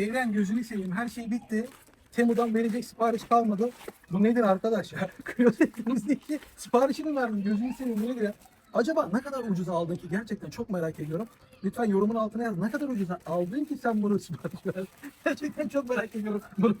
Evren gözünü seveyim her şey bitti. Temu'dan verecek sipariş kalmadı. Bu nedir arkadaş ya? Klozetimizdeki siparişi mi verdin? Gözünü seveyim bu nedir ya? Acaba ne kadar ucuza aldın ki? Gerçekten çok merak ediyorum. Lütfen yorumun altına yaz. Ne kadar ucuza aldın ki sen bunu sipariş? Gerçekten çok merak ediyorum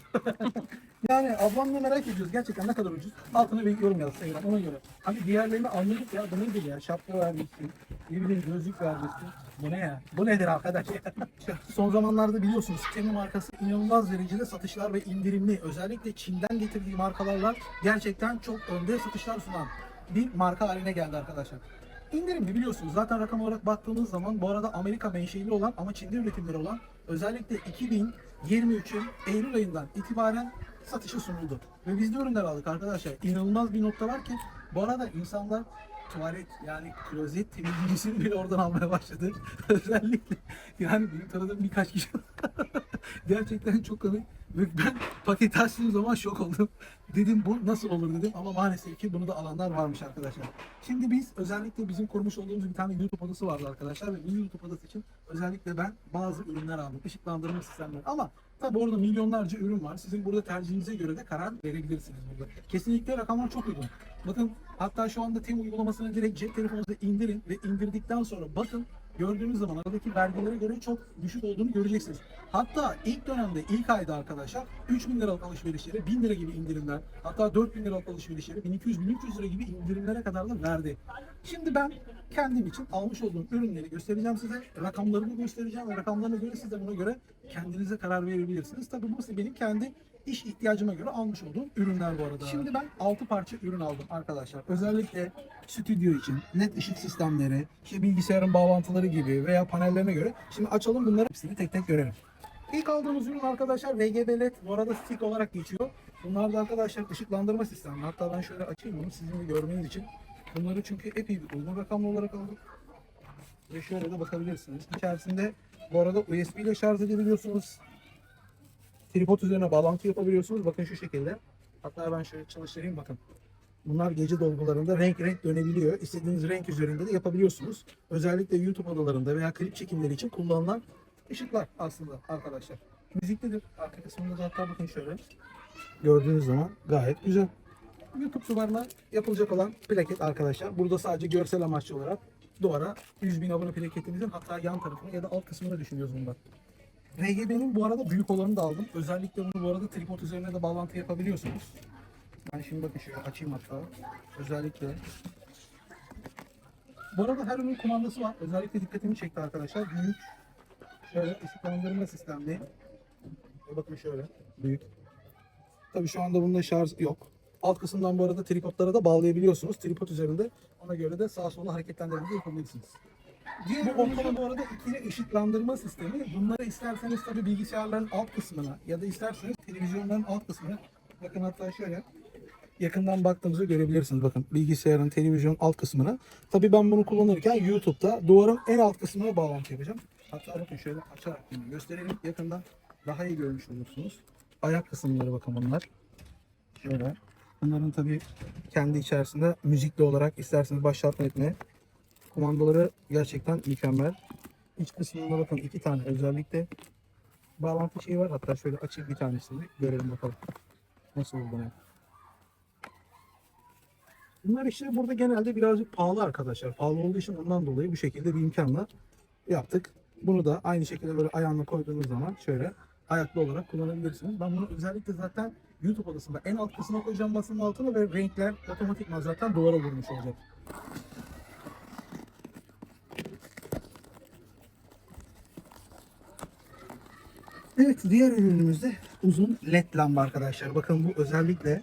yani ablamla merak ediyoruz. Gerçekten ne kadar ucuz? Altına bir yorum yaz Evren ona göre. Hani diğerlerini anladık ya. Bu nedir ya? Şapka vermişsin. Ne bileyim gözlük vermişsin. Bu ne ya? Bu nedir arkadaş ya? Son zamanlarda biliyorsunuz Temu markası inanılmaz derecede satışlar ve indirimli. Özellikle Çin'den getirdiği markalarla gerçekten çok önde satışlar sunan bir marka haline geldi arkadaşlar. İndirimli biliyorsunuz. Zaten rakam olarak baktığımız zaman bu arada Amerika menşeli olan ama Çin'de üretimleri olan özellikle 2023'ün Eylül ayından itibaren satışa sunuldu. Ve biz de ürünler aldık arkadaşlar. İnanılmaz bir nokta var ki bu arada insanlar tuvalet yani klozet temizleyicisini bile oradan almaya başladı. Özellikle yani benim tanıdığım birkaç kişi gerçekten çok komik. Ben paket açtığım zaman şok oldum. Dedim bu nasıl olur dedim ama maalesef ki bunu da alanlar varmış arkadaşlar. Şimdi biz özellikle bizim kurmuş olduğumuz bir tane YouTube odası vardı arkadaşlar ve bu YouTube odası için özellikle ben bazı ürünler aldım. Işıklandırma sistemleri ama tabi orada milyonlarca ürün var. Sizin burada tercihinize göre de karar verebilirsiniz burada. Kesinlikle rakamlar çok uygun. Bakın hatta şu anda Temu uygulamasını direkt cep telefonunuza indirin ve indirdikten sonra bakın gördüğünüz zaman aradaki vergilere göre çok düşük olduğunu göreceksiniz. Hatta ilk dönemde ilk ayda arkadaşlar 3000 liralık alışverişleri 1000 lira gibi indirimler hatta 4000 liralık alışverişleri 1200-1300 lira gibi indirimlere kadar da verdi. Şimdi ben kendim için almış olduğum ürünleri göstereceğim size. Rakamlarını göstereceğim ve rakamlarına göre siz de buna göre kendinize karar verebilirsiniz. Tabii bu benim kendi iş ihtiyacıma göre almış olduğum ürünler bu arada. Şimdi ben 6 parça ürün aldım arkadaşlar. Özellikle stüdyo için net ışık sistemleri, işte bilgisayarın bağlantıları gibi veya panellerine göre. Şimdi açalım bunları hepsini tek tek görelim. İlk aldığımız ürün arkadaşlar RGB LED bu arada stick olarak geçiyor. Bunlar da arkadaşlar ışıklandırma sistemi. Hatta ben şöyle açayım bunu sizin de görmeniz için. Bunları çünkü epey bir uygun rakamlı olarak aldık. Ve şöyle de bakabilirsiniz. İçerisinde bu arada USB ile şarj edebiliyorsunuz. Tripod üzerine bağlantı yapabiliyorsunuz. Bakın şu şekilde. Hatta ben şöyle çalıştırayım bakın. Bunlar gece dolgularında renk renk dönebiliyor. İstediğiniz renk üzerinde de yapabiliyorsunuz. Özellikle YouTube odalarında veya klip çekimleri için kullanılan ışıklar aslında arkadaşlar. Müziklidir. Arka kısmında da hatta bakın şöyle. Gördüğünüz zaman gayet güzel. YouTube duvarına yapılacak olan plaket arkadaşlar. Burada sadece görsel amaçlı olarak duvara 100 bin abone plaketimizin hatta yan tarafını ya da alt kısmını düşünüyoruz bundan. RGB'nin bu arada büyük olanını da aldım. Özellikle bunu bu arada tripod üzerine de bağlantı yapabiliyorsunuz. Ben şimdi bakın şöyle açayım hatta. Özellikle. Bu arada her ürünün kumandası var. Özellikle dikkatimi çekti arkadaşlar. Büyük. Şöyle ışıklandırma sistemli. Bakın şöyle. Büyük. Tabii şu anda bunda şarj yok. Alt kısımdan bu arada tripodlara da bağlayabiliyorsunuz. Tripod üzerinde ona göre de sağ sola hareketlendirme yapabilirsiniz. Diğer bu ürün bu arada ikili ışıklandırma sistemi. Bunları isterseniz tabii bilgisayarların alt kısmına ya da isterseniz televizyonların alt kısmına. Bakın hatta şöyle yakından baktığımızda görebilirsiniz. Bakın bilgisayarın televizyon alt kısmına. Tabii ben bunu kullanırken YouTube'da duvarın en alt kısmına bağlantı yapacağım. Hatta bakın şöyle açarak bunu gösterelim yakından. Daha iyi görmüş olursunuz. Ayak kısımları bakın bunlar. Şöyle. Bunların tabii kendi içerisinde müzikli olarak isterseniz başlatma etme kumandaları gerçekten mükemmel. İç kısmında bakın iki tane özellikle bağlantı şeyi var. Hatta şöyle açayım bir tanesini görelim bakalım. Nasıl olduğunu. Bunlar işte burada genelde birazcık pahalı arkadaşlar. Pahalı olduğu için ondan dolayı bu şekilde bir imkanla yaptık. Bunu da aynı şekilde böyle ayağına koyduğunuz zaman şöyle ayaklı olarak kullanabilirsiniz. Ben bunu özellikle zaten YouTube odasında en alt kısmına koyacağım masanın altına ve renkler otomatikman zaten duvara vurmuş olacak. Evet diğer ürünümüz de uzun led lamba arkadaşlar. Bakın bu özellikle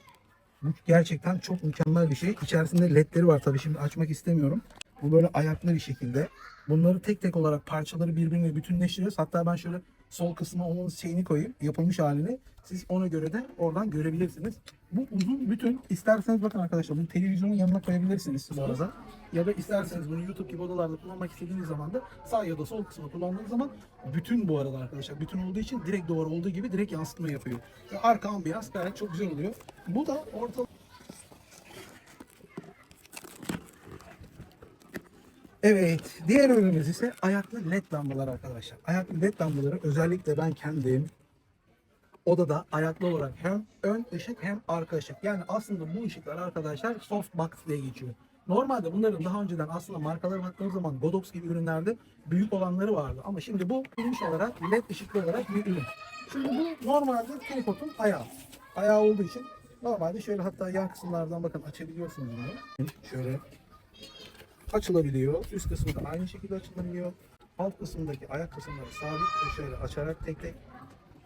bu gerçekten çok mükemmel bir şey. İçerisinde ledleri var tabii şimdi açmak istemiyorum. Bu böyle ayaklı bir şekilde. Bunları tek tek olarak parçaları birbirine bütünleştiriyoruz. Hatta ben şöyle sol kısma onun şeyini koyayım. Yapılmış halini. Siz ona göre de oradan görebilirsiniz. Bu uzun bütün isterseniz bakın arkadaşlar bunu televizyonun yanına koyabilirsiniz bu arada. Ya da isterseniz bunu YouTube gibi odalarda kullanmak istediğiniz zaman da sağ ya da sol kısmı kullandığınız zaman bütün bu arada arkadaşlar. Bütün olduğu için direkt duvar olduğu gibi direkt yansıtma yapıyor. Ve arka ambiyans gayet çok güzel oluyor. Bu da orta Evet, diğer ürünümüz ise ayaklı led lambalar arkadaşlar. Ayaklı led lambaları özellikle ben kendim odada ayaklı olarak hem ön ışık hem arka ışık. Yani aslında bu ışıklar arkadaşlar softbox diye geçiyor. Normalde bunların daha önceden aslında markalara baktığımız zaman Godox gibi ürünlerde büyük olanları vardı. Ama şimdi bu geniş olarak led ışıklı olarak bir ürün. Şimdi bu normalde tripodun ayağı. Ayağı olduğu için normalde şöyle hatta yan kısımlardan bakın açabiliyorsunuz bunu. Şöyle açılabiliyor. Üst kısmı da aynı şekilde açılabiliyor. Alt kısmındaki ayak kısımları sabit ve şöyle açarak tek tek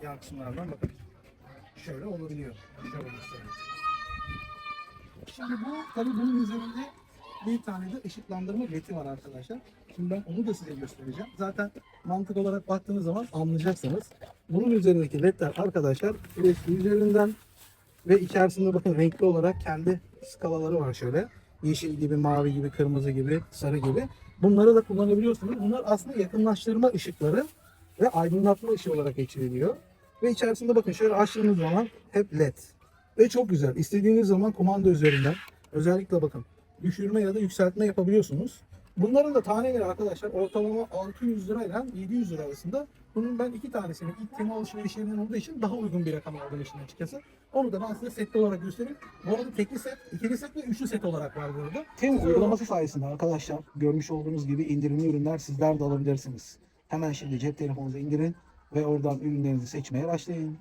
yan kısımlardan bakın. Şöyle olabiliyor. Şöyle göstereyim. Şimdi bu tabii bunun üzerinde bir tane de ışıklandırma ledi var arkadaşlar. Şimdi ben onu da size göstereceğim. Zaten mantık olarak baktığınız zaman anlayacaksınız. Bunun üzerindeki ledler arkadaşlar üzerinden ve içerisinde bakın renkli olarak kendi skalaları var şöyle. Yeşil gibi, mavi gibi, kırmızı gibi, sarı gibi. Bunları da kullanabiliyorsunuz. Bunlar aslında yakınlaştırma ışıkları ve aydınlatma ışığı olarak geçiriliyor. Ve içerisinde bakın şöyle açtığınız zaman hep led. Ve çok güzel. İstediğiniz zaman kumanda üzerinden özellikle bakın düşürme ya da yükseltme yapabiliyorsunuz. Bunların da taneleri arkadaşlar ortalama 600 lirayla 700 lira arasında. Bunun ben iki tanesini ilk tema alışverişlerinden olduğu için daha uygun bir rakam aldım işin açıkçası. Onu da ben size setli olarak göstereyim. Bu arada tekli set, ikili set ve üçlü set olarak var burada. Temiz uygulaması sayesinde arkadaşlar görmüş olduğunuz gibi indirimli ürünler sizler de alabilirsiniz. Hemen şimdi cep telefonunuza indirin ve oradan ürünlerinizi seçmeye başlayın.